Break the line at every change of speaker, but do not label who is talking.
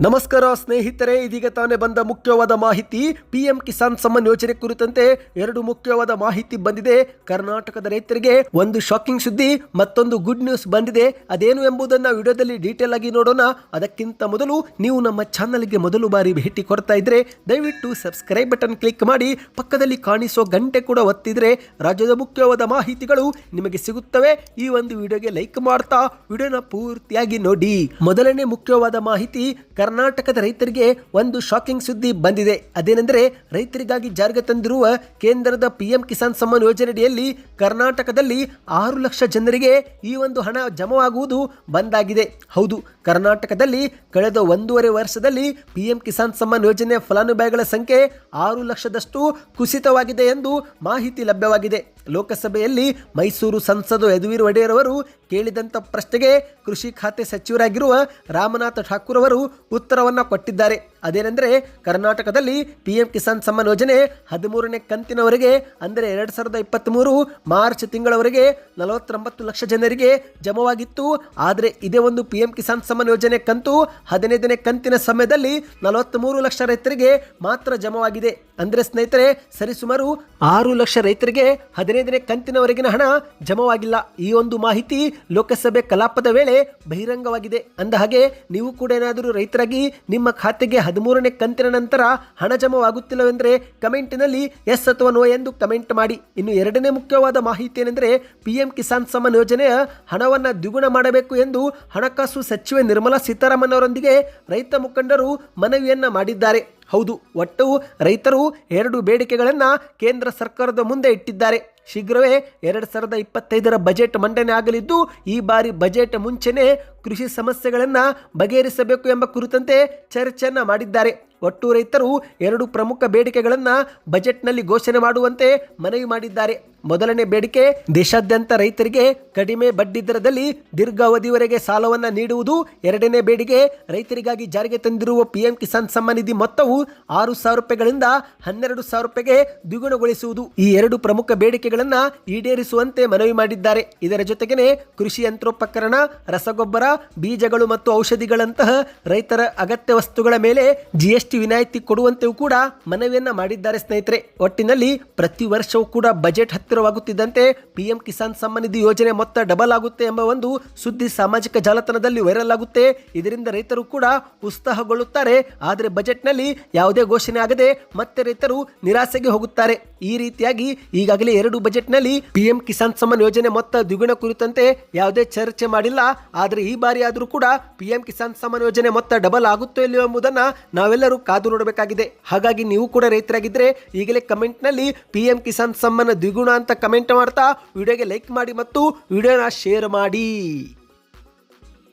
ನಮಸ್ಕಾರ ಸ್ನೇಹಿತರೆ, ಇದೀಗ ತಾನೇ ಬಂದ ಮುಖ್ಯವಾದ ಮಾಹಿತಿ, ಪಿಎಂ ಕಿಸಾನ್ ಸಮ್ಮಾನ್ ಯೋಜನೆ ಕುರಿತಂತೆ ಎರಡು ಮುಖ್ಯವಾದ ಮಾಹಿತಿ ಬಂದಿದೆ. ಕರ್ನಾಟಕದ ರೈತರಿಗೆ ಒಂದು ಶಾಕಿಂಗ್ ಸುದ್ದಿ, ಮತ್ತೊಂದು ಗುಡ್ ನ್ಯೂಸ್ ಬಂದಿದೆ. ಅದೇನು ಎಂಬುದನ್ನು ವಿಡಿಯೋದಲ್ಲಿ ಡೀಟೇಲ್ ಆಗಿ ನೋಡೋಣ. ಅದಕ್ಕಿಂತ ಮೊದಲು ನೀವು ನಮ್ಮ ಚಾನಲ್ಗೆ ಮೊದಲು ಬಾರಿ ಭೇಟಿ ಕೊಡ್ತಾ ಇದ್ರೆ, ದಯವಿಟ್ಟು ಸಬ್ಸ್ಕ್ರೈಬ್ ಬಟನ್ ಕ್ಲಿಕ್ ಮಾಡಿ, ಪಕ್ಕದಲ್ಲಿ ಕಾಣಿಸೋ ಗಂಟೆ ಕೂಡ ಒತ್ತಿದ್ರೆ ರಾಜ್ಯದ ಮುಖ್ಯವಾದ ಮಾಹಿತಿಗಳು ನಿಮಗೆ ಸಿಗುತ್ತವೆ. ಈ ಒಂದು ವಿಡಿಯೋಗೆ ಲೈಕ್ ಮಾಡ್ತಾ, ವಿಡಿಯೋನ ಪೂರ್ತಿಯಾಗಿ ನೋಡಿ. ಮೊದಲನೇ ಮುಖ್ಯವಾದ ಮಾಹಿತಿ ಕರ್ನಾಟಕದ ರೈತರಿಗೆ ಒಂದು ಶಾಕಿಂಗ್ ಸುದ್ದಿ ಬಂದಿದೆ. ಅದೇನೆಂದರೆ, ರೈತರಿಗಾಗಿ ಜಾರಿಗೆ ತಂದಿರುವ ಕೇಂದ್ರದ ಪಿಎಂ ಕಿಸಾನ್ ಸಮ್ಮಾನ್ ಯೋಜನೆಯಡಿಯಲ್ಲಿ ಕರ್ನಾಟಕದಲ್ಲಿ ಆರು ಲಕ್ಷ ಜನರಿಗೆ ಈ ಒಂದು ಹಣ ಜಮವಾಗುವುದು ಬಂದಾಗಿದೆ. ಹೌದು, ಕರ್ನಾಟಕದಲ್ಲಿ ಕಳೆದ ಒಂದೂವರೆ ವರ್ಷದಲ್ಲಿ ಪಿಎಂ ಕಿಸಾನ್ ಸಮ್ಮಾನ್ ಯೋಜನೆಯ ಫಲಾನುಭವಿಗಳ ಸಂಖ್ಯೆ ಆರು ಲಕ್ಷದಷ್ಟು ಕುಸಿತವಾಗಿದೆ ಎಂದು ಮಾಹಿತಿ ಲಭ್ಯವಾಗಿದೆ. ಲೋಕಸಭೆಯಲ್ಲಿ ಮೈಸೂರು ಸಂಸದ ಯದುವೀರ್ ಒಡೆಯರ್ ಅವರು ಕೇಳಿದಂಥ ಪ್ರಶ್ನೆಗೆ ಕೃಷಿ ಖಾತೆ ಸಚಿವರಾಗಿರುವ ರಾಮನಾಥ್ ಠಾಕೂರ್ ಅವರು ಉತ್ತರವನ್ನು ಕೊಟ್ಟಿದ್ದಾರೆ. ಅದೇನೆಂದರೆ ಕರ್ನಾಟಕದಲ್ಲಿ ಪಿಎಂ ಕಿಸಾನ್ ಸಮ್ಮಾನ್ ಯೋಜನೆ ಹದಿಮೂರನೇ ಕಂತಿನವರೆಗೆ, ಅಂದರೆ ಎರಡು ಸಾವಿರದ ಇಪ್ಪತ್ತ್ಮೂರು ಮಾರ್ಚ್ ತಿಂಗಳವರೆಗೆ ನಲವತ್ತೊಂಬತ್ತು ಲಕ್ಷ ಜನರಿಗೆ ಜಮವಾಗಿತ್ತು. ಆದರೆ ಇದೇ ಒಂದು ಪಿ ಎಂ ಕಿಸಾನ್ ಸಮ್ಮಾನ್ ಯೋಜನೆ ಕಂತು ಹದಿನೈದನೇ ಕಂತಿನ ಸಮಯದಲ್ಲಿ ನಲವತ್ತ್ಮೂರು ಲಕ್ಷ ರೈತರಿಗೆ ಮಾತ್ರ ಜಮವಾಗಿದೆ. ಅಂದರೆ ಸ್ನೇಹಿತರೆ, ಸರಿಸುಮಾರು ಆರು ಲಕ್ಷ ರೈತರಿಗೆ ಹದಿನೈದನೇ ಕಂತಿನವರೆಗಿನ ಹಣ ಜಮವಾಗಿಲ್ಲ. ಈ ಒಂದು ಮಾಹಿತಿ ಲೋಕಸಭೆ ಕಲಾಪದ ವೇಳೆ ಬಹಿರಂಗವಾಗಿದೆ. ಅಂದ ಹಾಗೆ ನೀವು ಕೂಡ ಏನಾದರೂ ರೈತರಾಗಿ ನಿಮ್ಮ ಖಾತೆಗೆ ಹದಿಮೂರನೇ ಕಂತಿನ ನಂತರ ಹಣ ಜಮವಾಗುತ್ತಿಲ್ಲವೆಂದರೆ ಕಮೆಂಟಿನಲ್ಲಿ ಎಸ್ ಅಥವಾ ನೋ ಎಂದು ಕಮೆಂಟ್ ಮಾಡಿ. ಇನ್ನು ಎರಡನೇ ಮುಖ್ಯವಾದ ಮಾಹಿತಿ ಏನೆಂದರೆ ಪಿ ಎಂ ಕಿಸಾನ್ ಸಮ್ಮಾನ್ ಯೋಜನೆಯ ಹಣವನ್ನು ದ್ವಿಗುಣ ಮಾಡಬೇಕು ಎಂದು ಹಣಕಾಸು ಸಚಿವೆ ನಿರ್ಮಲಾ ಸೀತಾರಾಮನ್ ಅವರೊಂದಿಗೆ ರೈತ ಮುಖಂಡರು ಮನವಿಯನ್ನು ಮಾಡಿದ್ದಾರೆ. ಹೌದು, ಒಟ್ಟು ರೈತರು ಎರಡು ಬೇಡಿಕೆಗಳನ್ನು ಕೇಂದ್ರ ಸರ್ಕಾರದ ಮುಂದೆ ಇಟ್ಟಿದ್ದಾರೆ. ಶೀಘ್ರವೇ ಎರಡು ಸಾವಿರದ ಇಪ್ಪತ್ತೈದರ ಬಜೆಟ್ ಮಂಡನೆ ಆಗಲಿದ್ದು, ಈ ಬಾರಿ ಬಜೆಟ್ ಮುಂಚೆನೇ ಕೃಷಿ ಸಮಸ್ಯೆಗಳನ್ನು ಬಗೆಹರಿಸಬೇಕು ಎಂಬ ಕುರಿತಂತೆ ಚರ್ಚೆಯನ್ನು ಮಾಡಿದ್ದಾರೆ. ಒಟ್ಟು ರೈತರು ಎರಡು ಪ್ರಮುಖ ಬೇಡಿಕೆಗಳನ್ನು ಬಜೆಟ್ನಲ್ಲಿ ಘೋಷಣೆ ಮಾಡುವಂತೆ ಮನವಿ ಮಾಡಿದ್ದಾರೆ. ಮೊದಲನೇ ಬೇಡಿಕೆ, ದೇಶಾದ್ಯಂತ ರೈತರಿಗೆ ಕಡಿಮೆ ಬಡ್ಡಿ ದರದಲ್ಲಿ ದೀರ್ಘಾವಧಿವರೆಗೆ ಸಾಲವನ್ನು ನೀಡುವುದು. ಎರಡನೇ ಬೇಡಿಕೆ, ರೈತರಿಗಾಗಿ ಜಾರಿಗೆ ತಂದಿರುವ ಪಿಎಂ ಕಿಸಾನ್ ಸಮ್ಮಾನ್ ನಿಧಿ ಮೊತ್ತವು ಆರು ಸಾವಿರ ರೂಪಾಯಿಗಳಿಂದ ಹನ್ನೆರಡು ಸಾವಿರ ರೂಪಾಯಿಗೆ ದ್ವಿಗುಣಗೊಳಿಸುವುದು. ಈ ಎರಡು ಪ್ರಮುಖ ಬೇಡಿಕೆಗಳನ್ನು ಈಡೇರಿಸುವಂತೆ ಮನವಿ ಮಾಡಿದ್ದಾರೆ. ಇದರ ಜೊತೆಗೇನೆ ಕೃಷಿ ಯಂತ್ರೋಪಕರಣ, ರಸಗೊಬ್ಬರ, ಬೀಜಗಳು ಮತ್ತು ಔಷಧಿಗಳಂತಹ ರೈತರ ಅಗತ್ಯ ವಸ್ತುಗಳ ಮೇಲೆ ಜಿಎಸ್ಟಿ ವಿನಾಯಿತಿ ಕೊಡುವಂತೆಯೂ ಕೂಡ ಮನವಿಯನ್ನ ಮಾಡಿದ್ದಾರೆ ಸ್ನೇಹಿತರೆ. ಒಟ್ಟಿನಲ್ಲಿ ಪ್ರತಿ ವರ್ಷವೂ ಕೂಡ ಬಜೆಟ್ ಹತ್ತಿರವಾಗುತ್ತಿದ್ದಂತೆ ಪಿಎಂ ಕಿಸಾನ್ ಸಮ್ಮಾನ್ ನಿಧಿ ಯೋಜನೆ ಮೊತ್ತ ಡಬಲ್ ಆಗುತ್ತೆ ಎಂಬ ಒಂದು ಸುದ್ದಿ ಸಾಮಾಜಿಕ ಜಾಲತಾಣದಲ್ಲಿ ವೈರಲ್ ಆಗುತ್ತೆ. ಇದರಿಂದ ರೈತರು ಕೂಡ ಉತ್ಸಾಹಗೊಳ್ಳುತ್ತಾರೆ. ಆದರೆ ಬಜೆಟ್ನಲ್ಲಿ ಯಾವುದೇ ಘೋಷಣೆ ಆಗದೆ ಮತ್ತೆ ರೈತರು ನಿರಾಸೆಗೆ ಹೋಗುತ್ತಾರೆ. ಈ ರೀತಿಯಾಗಿ ಈಗಾಗಲೇ ಎರಡು ಬಜೆಟ್ನಲ್ಲಿ ಪಿಎಂ ಕಿಸಾನ್ ಸಮ್ಮಾನ್ ಯೋಜನೆ ಮೊತ್ತ ದ್ವಿಗುಣ ಕುರಿತಂತೆ ಯಾವುದೇ ಚರ್ಚೆ ಮಾಡಿಲ್ಲ. ಆದರೆ ಈ ಬಾರಿ ಆದರೂ ಕೂಡ ಪಿಎಂ ಕಿಸಾನ್ ಸಮ್ಮಾನ್ ಯೋಜನೆ ಮೊತ್ತ ಡಬಲ್ ಆಗುತ್ತೋ ಇಲ್ಲವೋ ಎಂಬುದನ್ನ ನಾವೆಲ್ಲರೂ ಕಾದು ನೋಡಬೇಕಾಗಿದೆ. ಹಾಗಾಗಿ ನೀವು ಕೂಡ ರೈತರಾಗಿದ್ದರೆ ಈಗಲೇ ಕಮೆಂಟ್ನಲ್ಲಿ ನಲ್ಲಿ ಪಿಎಂ ಕಿಸಾನ್ ಸಮ್ಮಾನ ದ್ವಿಗುಣ ಅಂತ ಕಮೆಂಟ್ ಮಾಡ್ತಾ ವಿಡಿಯೋಗೆ ಲೈಕ್ ಮಾಡಿ ಮತ್ತು ವಿಡಿಯೋನ ಶೇರ್ ಮಾಡಿ.